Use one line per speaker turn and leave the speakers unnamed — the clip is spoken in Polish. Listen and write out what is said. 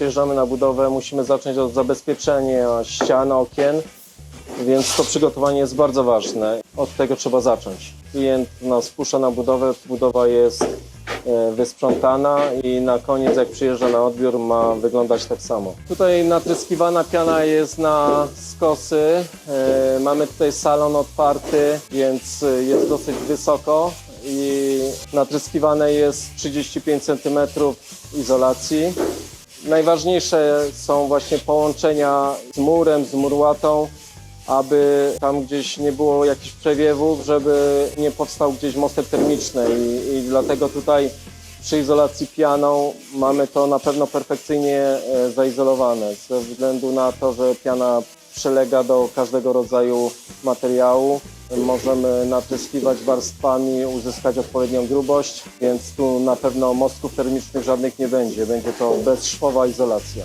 Przyjeżdżamy na budowę, musimy zacząć od zabezpieczenia ścian, okien, więc to przygotowanie jest bardzo ważne. Od tego trzeba zacząć. Klient nas puszcza na budowę, budowa jest e, wysprzątana i na koniec jak przyjeżdża na odbiór ma wyglądać tak samo. Tutaj natryskiwana piana jest na skosy. E, Mamy tutaj salon otwarty, więc jest dosyć wysoko i natryskiwane jest 35 cm izolacji. Najważniejsze są właśnie połączenia z murem, z murłatą, aby tam gdzieś nie było jakichś przewiewów, żeby nie powstał gdzieś mostek termiczny i, i dlatego tutaj przy izolacji pianą mamy to na pewno perfekcyjnie e, zaizolowane ze względu na to, że piana przylega do każdego rodzaju materiału. Możemy natryskiwać warstwami, uzyskać odpowiednią grubość, więc tu na pewno mostków termicznych żadnych nie będzie. Będzie to bezszwowa izolacja.